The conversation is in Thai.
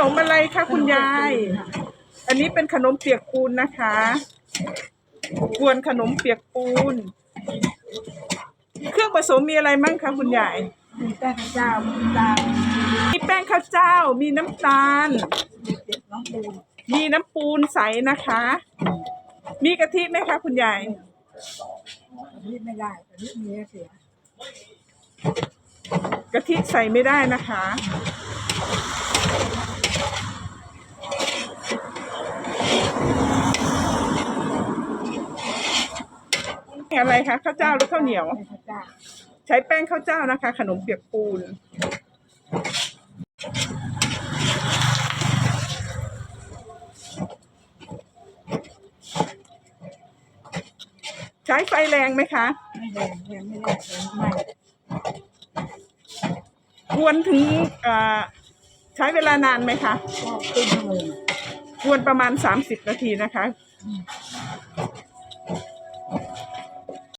นมอะไรคะคุณยาย อันนี้เป็นขนมเปียกปูนนะคะ กวนขนมเปียกปูน เครื่องผสมมีอะไรมั่งคะคุณยาย มีแป้งข้าวเจ้ามีตาลมีแป้งข้าวเจ้า มีน้ำตาลมีเจ็ดน้องปูนมีน้ำปูนใสนะคะ มีกะทิไหมคะคุณยายอันนี้ไม่ได้อันนี้มีเสียกะทิใส่ไม่ได้นะคะ อะไรคะข้าวเจ้าหรือข้าวเหนียว ใช้แป้งข้าวเจ้านะคะ ขนมเปียกปูน ใช้ไฟแรงไหมคะ ไม่แดงยังไม่แดงไม่กวนถึงใช้เวลานานไหมคะก็ครึ่งชั่วโมงกวนประมาณ30นาทีนะคะ